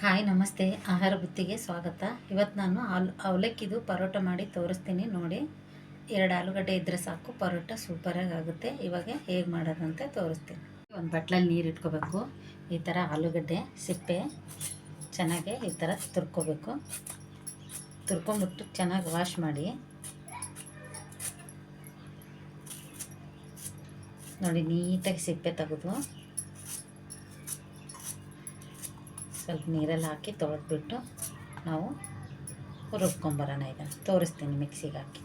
Hi, ನಮಸ್ತೆ. ಆಹಾರ ಬುತ್ತಿಗೆ ಸ್ವಾಗತ. ಇವತ್ತು ನಾನು ಆಲ್ ಅವಲಕ್ಕಿದು ಪರೋಟ ಮಾಡಿ ತೋರಿಸ್ತೀನಿ. ನೋಡಿ, ಎರಡು ಆಲೂಗಡ್ಡೆ ಇದ್ದರೆ ಸಾಕು. ಪರೋಟ ಸೂಪರಾಗಿ ಆಗುತ್ತೆ. ಇವಾಗ ಹೇಗೆ ಮಾಡೋದಂತೆ ತೋರಿಸ್ತೀನಿ. ಒಂದು ಬಟ್ಲಲ್ಲಿ ನೀರು ಇಟ್ಕೋಬೇಕು. ಈ ಥರ ಆಲೂಗಡ್ಡೆ, ಸಿಪ್ಪೆ, ಚೆನ್ನಾಗಿ ಈ ಥರ ತುರ್ಕೋಬೇಕು. ತುರ್ಕೊಂಬಿಟ್ಟು ಚೆನ್ನಾಗಿ ವಾಶ್ ಮಾಡಿ. ನೋಡಿ, ನೀಟಾಗಿ ಸಿಪ್ಪೆ ತೆಗೆದು. ಸ್ವಲ್ಪ ನೀರಲ್ಲಿ ಹಾಕಿ ತೊಳೆದ್ಬಿಟ್ಟು ನಾವು ರುಬ್ಕೊಂಬರೋಣ ಇದನ್ನು. ತೋರಿಸ್ತೀನಿ ಮಿಕ್ಸಿಗೆ ಹಾಕಿ.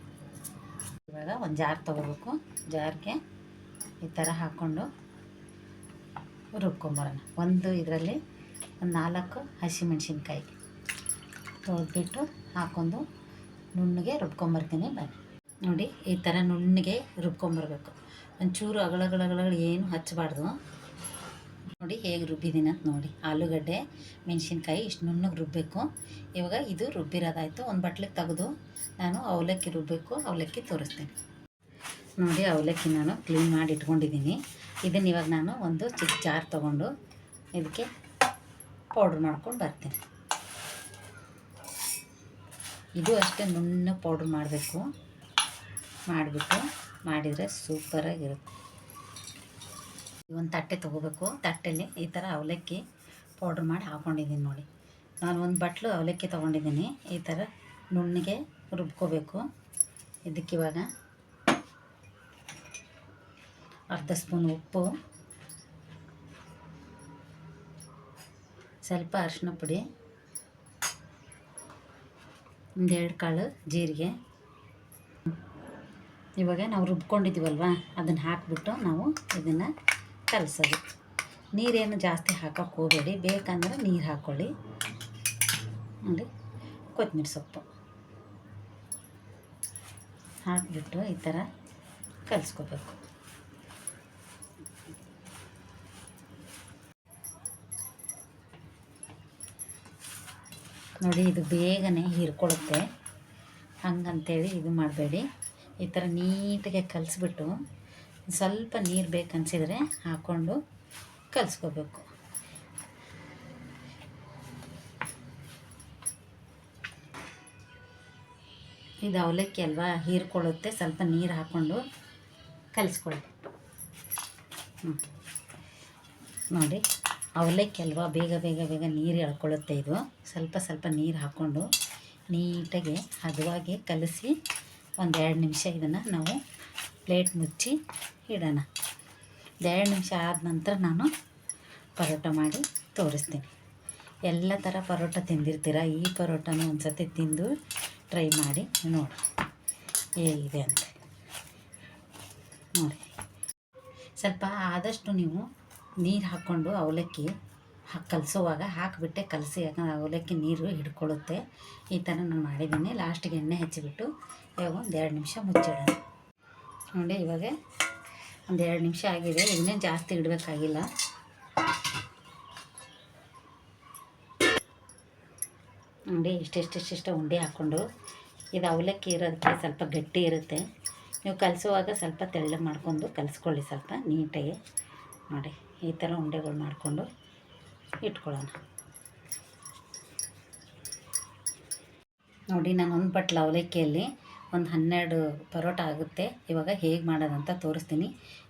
ಇವಾಗ ಒಂದು ಜಾರ್ ತೊಗೋಬೇಕು. ಜಾರ್ಗೆ ಈ ಥರ ಹಾಕ್ಕೊಂಡು ರುಬ್ಕೊಂಬರೋಣ. ಒಂದು ಇದರಲ್ಲಿ ಒಂದು ನಾಲ್ಕು ಹಸಿಮೆಣ್ಸಿನ್ಕಾಯಿ. ತೊಳೆದ್ಬಿಟ್ಟು ಹಾಕ್ಕೊಂಡು ನುಣ್ಣಗೆ ರುಬ್ಕೊಂಬರ್ತೀನಿ ಬನ್ನಿ. ನೋಡಿ, ಈ ಥರ ನುಣ್ಣಗೆ ರುಬ್ಕೊಂಬರ್ಬೇಕು. ಒಂಚೂರು ಅಗಳಗಳಗಳು ಏನು ಹಚ್ಚಬಾರ್ದು. ನೋಡಿ ಹೇಗೆ ರುಬ್ಬಿದ್ದೀನಿ ಅಂತ ನೋಡಿ. ಆಲೂಗಡ್ಡೆ, ಮೆಣಸಿನ್ಕಾಯಿ ಇಷ್ಟು ನುಣ್ಣಗೆ ರುಬ್ಬಬೇಕು ಇವಾಗ ಇದು ರುಬ್ಬಿರೋದಾಯಿತು. ಒಂದು ಬಟ್ಲಿಗೆ ತೆಗೆದು ನಾನು ಅವಲಕ್ಕಿ ರುಬ್ಬಬೇಕು ಅವಲಕ್ಕಿ ತೋರಿಸ್ತೀನಿ. ನೋಡಿ ಅವಲಕ್ಕಿ ನಾನು ಕ್ಲೀನ್ ಮಾಡಿ ಇಟ್ಕೊಂಡಿದ್ದೀನಿ. ಇದನ್ನು ಇವಾಗ ನಾನು ಒಂದು ಚಿಕ್ಕ ಜಾರ್ ತೊಗೊಂಡು ಇದಕ್ಕೆ ಪೌಡ್ರ್ ಮಾಡ್ಕೊಂಡು ಬರ್ತೀನಿ. ಇದು ಅಷ್ಟೇ ನುಣ್ಣ ಪೌಡ್ರ್ ಮಾಡಬೇಕು. ಮಾಡಿಬಿಟ್ಟು ಮಾಡಿದರೆ ಸೂಪರಾಗಿರುತ್ತೆ. ಒಂದು ತಟ್ಟೆ ತೊಗೋಬೇಕು. ತಟ್ಟೆಲಿ ಈ ಥರ ಅವಲಕ್ಕಿ ಪೌಡ್ರ್ ಮಾಡಿ ಹಾಕ್ಕೊಂಡಿದ್ದೀನಿ ನೋಡಿ. ನಾನು ಒಂದು ಬಟ್ಲು ಅವಲಕ್ಕಿ ತೊಗೊಂಡಿದ್ದೀನಿ. ಈ ಥರ ನುಣ್ಣಗೆ ರುಬ್ಕೋಬೇಕು. ಇದಕ್ಕಿವಾಗ ಅರ್ಧ ಸ್ಪೂನ್ ಉಪ್ಪು, ಸ್ವಲ್ಪ ಅರಿಶಿನ ಪುಡಿ ಒಂದೆರಡು ಕಾಳು ಜೀರಿಗೆ. ಇವಾಗ ನಾವು ರುಬ್ಕೊಂಡಿದ್ದೀವಲ್ವ? ಅದನ್ನು ಹಾಕಿಬಿಟ್ಟು ನಾವು ಇದನ್ನು ಕಲಸೋದು ನೀರೇನು ಜಾಸ್ತಿ ಹಾಕೋಕ್ಕೆ ಹೋಗಬೇಡಿ. ಬೇಕಂದ್ರೆ ನೀರು ಹಾಕ್ಕೊಳ್ಳಿ ನೋಡಿ ಕೊತ್ತಂಬರಿ ಸೊಪ್ಪು. ಹಾಕಿಬಿಟ್ಟು ಈ ಥರ ಕಲಿಸ್ಕೋಬೇಕು. ನೋಡಿ, ಇದು ಬೇಗನೆ ಹೀರ್ಕೊಳ್ಳುತ್ತೆ. ಹಂಗಂತೇಳಿ ಇದು ಮಾಡಬೇಡಿ. ಈ ಥರ ನೀಟಾಗಿ ಕಲಿಸ್ಬಿಟ್ಟು ಸ್ವಲ್ಪ ನೀರು ಬೇಕನ್ಸಿದ್ರೆ ಹಾಕ್ಕೊಂಡು ಕಲಿಸ್ಕೋಬೇಕು. ಇದು ಅವಲಕ್ಕಿ ಅಲ್ವಾ? ಹೀರ್ಕೊಳ್ಳುತ್ತೆ. ಸ್ವಲ್ಪ ನೀರು ಹಾಕ್ಕೊಂಡು ಕಲಿಸ್ಕೊಳ್ಳಿ. ಹ್ಞೂ ನೋಡಿ, ಅವಲಕ್ಕಿ ಅಲ್ವಾ? ಬೇಗ ಬೇಗ ಬೇಗ ನೀರು ಎಳ್ಕೊಳ್ಳುತ್ತೆ ಇದು. ಸ್ವಲ್ಪ ಸ್ವಲ್ಪ ನೀರು ಹಾಕ್ಕೊಂಡು ನೀಟಾಗಿ ಹದವಾಗಿ ಕಲಸಿ ಒಂದು ಎರಡು ನಿಮಿಷ ಇದನ್ನು ನಾವು ಪ್ಲೇಟ್ ಮುಚ್ಚಿ ಇಡೋಣ. ಎರಡು ನಿಮಿಷ ಆದ ನಂತರ ನಾನು ಪರೋಟ ಮಾಡಿ ತೋರಿಸ್ತೀನಿ. ಎಲ್ಲ ಥರ ಪರೋಟ ತಿಂದಿರ್ತೀರ? ಈ ಪರೋಟನೂ ಒಂದು ಸತಿ ತಿಂದು ಟ್ರೈ ಮಾಡಿ ನೋಡಿ. ಹೇಗಿದೆ ಅಂತ. ನೋಡಿ. ಸ್ವಲ್ಪ ಆದಷ್ಟು ನೀವು ನೀರು ಹಾಕ್ಕೊಂಡು ಅವಲಕ್ಕಿ ಕಲಸುವಾಗ ಹಾಕಿಬಿಟ್ಟೆ, ಕಲಸಿ ಯಾಕಂದ್ರೆ ಅವಲಕ್ಕಿ ನೀರು ಹಿಡ್ಕೊಳ್ಳುತ್ತೆ. ಈ ಥರ ನಾನು ಮಾಡಿದ್ದೀನಿ. ಲಾಸ್ಟಿಗೆ ಎಣ್ಣೆ ಹಚ್ಚಿಬಿಟ್ಟು ಒಂದು ಎರಡು ನಿಮಿಷ ಮುಚ್ಚಿಡೋಣ. ನೋಡಿ ಇವಾಗ ಒಂದು ಎರಡು ನಿಮಿಷ ಆಗಿದೆ ಇನ್ನೇ ಜಾಸ್ತಿ ಇಡಬೇಕಾಗಿಲ್ಲ. ನೋಡಿ, ಇಷ್ಟೆಷ್ಟೆಷ್ಟಿಷ್ಟ ಉಂಡೆ ಹಾಕ್ಕೊಂಡು, ಇದು ಅವಲಕ್ಕಿ ಇರೋದಕ್ಕೆ ಸ್ವಲ್ಪ ಗಟ್ಟಿ ಇರುತ್ತೆ. ನೀವು ಕಲಿಸುವಾಗ ಸ್ವಲ್ಪ ತೆಳ್ಳಗೆ ಮಾಡ್ಕೊಂಡು ಕಲಿಸ್ಕೊಳ್ಳಿ ಸ್ವಲ್ಪ ನೀಟಾಗಿ. ನೋಡಿ, ಈ ಥರ ಉಂಡೆಗಳು ಮಾಡಿಕೊಂಡು ಇಟ್ಕೊಳ್ಳೋಣ. ನೋಡಿ ನಾನು ಒಂದು ಬಟ್ಲು ಅವಲಕ್ಕಿಯಲ್ಲಿ ಒಂದು ಹನ್ನೆರಡು ಪರೋಟ ಆಗುತ್ತೆ. ಇವಾಗ ಹೇಗೆ ಮಾಡೋದಂತ ತೋರಿಸ್ತೀನಿ.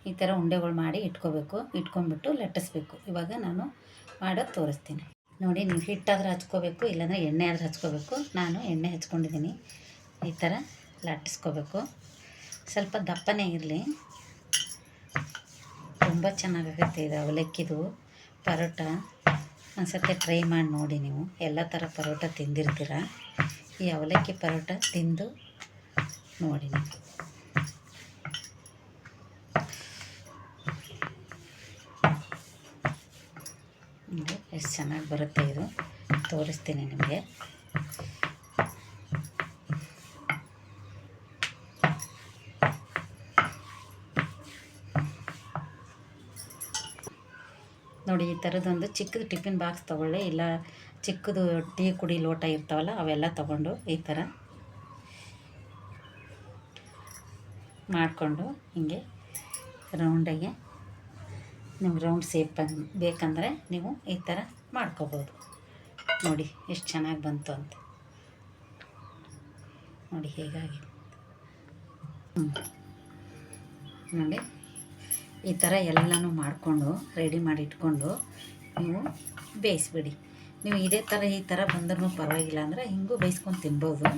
ಈ ಥರ ಉಂಡೆಗಳು ಮಾಡಿ ಇಟ್ಕೋಬೇಕು. ಇಟ್ಕೊಂಡ್ಬಿಟ್ಟು ಲಟ್ಟಿಸ್ಬೇಕು. ಇವಾಗ ನಾನು ಮಾಡೋದು ತೋರಿಸ್ತೀನಿ. ನೋಡಿ, ನೀವು ಹಿಟ್ಟಾದರೂ ಹಚ್ಕೋಬೇಕು, ಇಲ್ಲಾಂದರೆ ಎಣ್ಣೆ ಆದರೂ ಹಚ್ಕೋಬೇಕು. ನಾನು ಎಣ್ಣೆ ಹಚ್ಕೊಂಡಿದ್ದೀನಿ. ಈ ಥರ ಲಟ್ಟಿಸ್ಕೋಬೇಕು. ಸ್ವಲ್ಪ ದಪ್ಪನೇ ಇರಲಿ. ತುಂಬ ಚೆನ್ನಾಗಾಗುತ್ತೆ ಇದು ಅವಲಕ್ಕಿದು ಪರೋಟ. ಒಂದು ಸತಿ ಟ್ರೈ ಮಾಡಿ ನೋಡಿ ನೀವು. ಎಲ್ಲ ಥರ ಪರೋಟ ತಿಂದಿರ್ತೀರ? ಈ ಅವಲಕ್ಕಿ ಪರೋಟ ತಿಂದು ನೋಡಿ ನೀವು. ಎಷ್ಟು ಚೆನ್ನಾಗಿ ಬರುತ್ತೆ ಇದು. ತೋರಿಸ್ತೀನಿ ನಿಮಗೆ. ನೋಡಿ, ಈ ಥರದೊಂದು ಚಿಕ್ಕದು ಟಿಫಿನ್ ಬಾಕ್ಸ್ ತೊಗೊಳ್ಳಿ. ಇಲ್ಲ, ಚಿಕ್ಕದು ಟೀ ಕುಡಿ ಲೋಟ ಇರ್ತಾವಲ್ಲ, ಅವೆಲ್ಲ ತೊಗೊಂಡು ಈ ಥರ ಮಾಡಿಕೊಂಡು ಹಿಂಗೆ ರೌಂಡಾಗಿ ನಿಮ್ಗೆ ರೌಂಡ್ ಸೇಪ್ ಬೇಕಂದರೆ ನೀವು ಈ ಥರ ಮಾಡ್ಕೋಬೋದು. ನೋಡಿ ಎಷ್ಟು ಚೆನ್ನಾಗಿ ಬಂತು ಅಂತ. ನೋಡಿ ಹೇಗಾಗಿ. ನೋಡಿ ಈ ಥರ ಎಲ್ಲನೂ ಮಾಡಿಕೊಂಡು ರೆಡಿ ಮಾಡಿ ಇಟ್ಕೊಂಡು ನೀವು ಬೇಯಿಸ್ಬಿಡಿ. ನೀವು ಇದೇ ಥರ ಈ ಥರ ಬಂದ್ರೂ ಪರವಾಗಿಲ್ಲ ಅಂದರೆ ಹಿಂಗೂ ಬೇಯಿಸ್ಕೊಂಡು ತಿನ್ಬೋದು.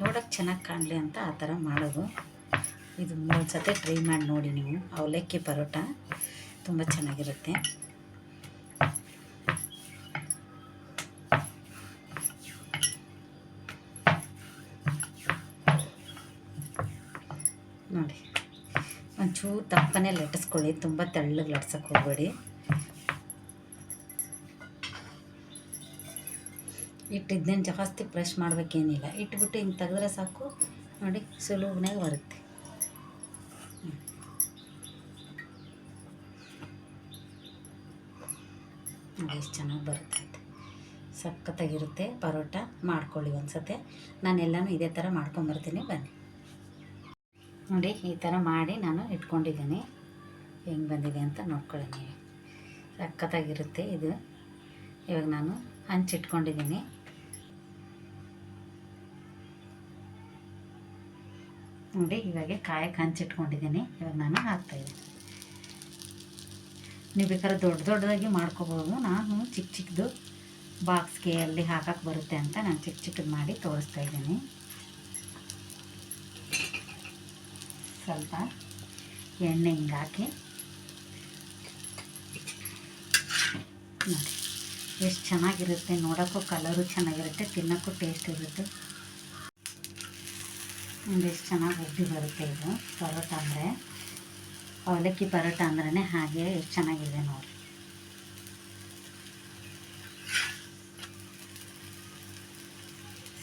ನೋಡೋಕ್ಕೆ ಚೆನ್ನಾಗಿ ಕಾಣಲಿ ಅಂತ ಆ ಥರ ಮಾಡೋದು. ಇದು ಮೂರು ಸತಿ ಟ್ರೈ ಮಾಡಿ ನೋಡಿ ನೀವು. ಅವಲಕ್ಕಿ ಪರೋಟ ತುಂಬ ಚೆನ್ನಾಗಿರುತ್ತೆ. ನೋಡಿ, ಒಂಚೂರು ತಪ್ಪನೆ ಲಟ್ಟಿಸ್ಕೊಳ್ಳಿ, ತುಂಬ ತೆಳ್ಳಗೆ ಲಟ್ಸಕ್ಕೆ ಹೋಗಬೇಡಿ. ಇಟ್ಟಿದ್ದೇನು ಜಾಸ್ತಿ ಪ್ರೆಶ್ ಮಾಡಬೇಕೇನಿಲ್ಲ. ಇಟ್ಬಿಟ್ಟು ಹಿಂಗೆ ತೆಗೆದ್ರೆ ಸಾಕು. ನೋಡಿ ಸುಲಭನೇ ಬರುತ್ತೆ. ಎಷ್ಟು ಚೆನ್ನಾಗಿ ಬರುತ್ತೆ ಅಂತ. ಸಖತ್ತಾಗಿರುತ್ತೆ ಪರೋಟ, ಮಾಡ್ಕೊಳ್ಳಿ ಒಂದ್ಸತಿ. ನಾನೆಲ್ಲನೂ ಇದೇ ಥರ ಮಾಡ್ಕೊಂಬರ್ತೀನಿ, ಬನ್ನಿ. ನೋಡಿ, ಈ ಥರ ಮಾಡಿ ನಾನು ಇಟ್ಕೊಂಡಿದ್ದೀನಿ. ಹೆಂಗೆ ಬಂದಿದೆ ಅಂತ ನೋಡ್ಕೊಳ್ಳಿ ಸಖತ್ತಾಗಿರುತ್ತೆ ಇದು. ಇವಾಗ ನಾನು ಹಂಚಿಟ್ಕೊಂಡಿದ್ದೀನಿ. ನೋಡಿ, ಇವಾಗ ಕಾಯಕ್ಕೆ ಹಂಚಿಟ್ಕೊಂಡಿದ್ದೀನಿ. ಇವಾಗ ನಾನು ಹಾಕ್ತಾಯಿದ್ದೀನಿ ನೀವು ಬೇಕಾದ್ರೆ ದೊಡ್ಡ ದೊಡ್ಡದಾಗಿ ಮಾಡ್ಕೋಬೋದು. ನಾನು ಚಿಕ್ಕ ಚಿಕ್ಕದು ಬಾಕ್ಸ್ಗೆ ಅಲ್ಲಿ ಹಾಕಕ್ಕೆ ಬರುತ್ತೆ ಅಂತ ನಾನು ಚಿಕ್ಕ ಚಿಕ್ಕದು ಮಾಡಿ ತೋರಿಸ್ತಾ ಇದ್ದೀನಿ. ಸ್ವಲ್ಪ ಎಣ್ಣೆ ಹಿಂಗೆ ಹಾಕಿ ನೋಡಿ, ಎಷ್ಟು ಚೆನ್ನಾಗಿರುತ್ತೆ ನೋಡೋಕ್ಕೂ ಕಲರು ಚೆನ್ನಾಗಿರುತ್ತೆ, ತಿನ್ನೋಕ್ಕೂ ಟೇಸ್ಟ್ ಇರುತ್ತೆ. ಒಂದು ಎಷ್ಟು ಚೆನ್ನಾಗಿ ಉಬ್ಬಿ ಬರುತ್ತೆ ಇದು. ಪರೋಟ ಅಂದರೆ. ಅವಲಕ್ಕಿ ಪರೋಟ ಅಂದ್ರೆ ಹಾಗೆ ಎಷ್ಟು ಚೆನ್ನಾಗಿದೆ ನೋಡಿ.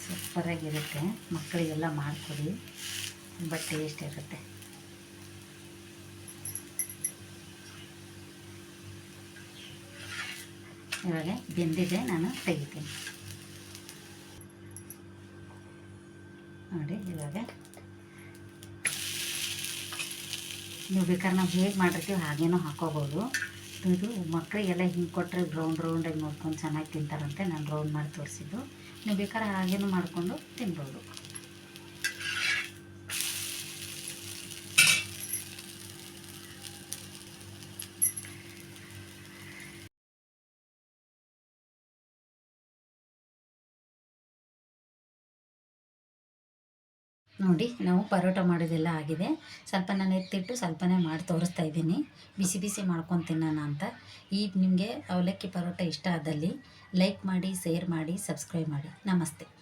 ಸೂಪರಾಗಿರುತ್ತೆ. ಮಕ್ಕಳಿಗೆಲ್ಲ ಮಾಡಿಕೊಡಿ. ತುಂಬ ಟೇಸ್ಟ್ ಇರುತ್ತೆ. ಇವಾಗ ಬೆಂದಿದೆ, ನಾನು ತೆಗಿತೀನಿ. ನೋಡಿ, ಇವಾಗ ನೀವು ಬೇಕಾದ್ರೆ ನಾವು ಹೇಗೆ ಮಾಡಿರ್ತೀವಿ ಹಾಗೇನೂ ಹಾಕೋಬೋದು. ಇದು ಮಕ್ಕಳಿಗೆಲ್ಲ ಹಿಂಗೆ ಕೊಟ್ಟರೆ ರೌಂಡ್ ರೌಂಡಾಗಿ ನೋಡ್ಕೊಂಡು ಚೆನ್ನಾಗಿ ತಿಂತಾರಂತೆ. ನಾನು ರೌಂಡ್ ಮಾಡಿ ತೋರಿಸಿದ್ದು. ನೀವು ಬೇಕಾದ್ರೆ ಹಾಗೇನೂ ಮಾಡಿಕೊಂಡು ತಿನ್ಬೋದು. ನೋಡಿ, ನಾವು ಪರೋಟ ಮಾಡೋದೆಲ್ಲ ಆಗಿದೆ. ಸ್ವಲ್ಪ ನಾನು ಎತ್ತಿಟ್ಟು ಸ್ವಲ್ಪನೇ ಮಾಡಿ ತೋರಿಸ್ತಾ ಇದ್ದೀನಿ. ಬಿಸಿ ಬಿಸಿ ಮಾಡ್ಕೊಂಡು ತಿನ್ನೋಣ ಅಂತ. ಈ ನಿಮಗೆ ಅವಲಕ್ಕಿ ಪರೋಟ ಇಷ್ಟ ಆದಲ್ಲಿ ಲೈಕ್ ಮಾಡಿ, ಶೇರ್ ಮಾಡಿ, ಸಬ್ಸ್ಕ್ರೈಬ್ ಮಾಡಿ. ನಮಸ್ತೆ.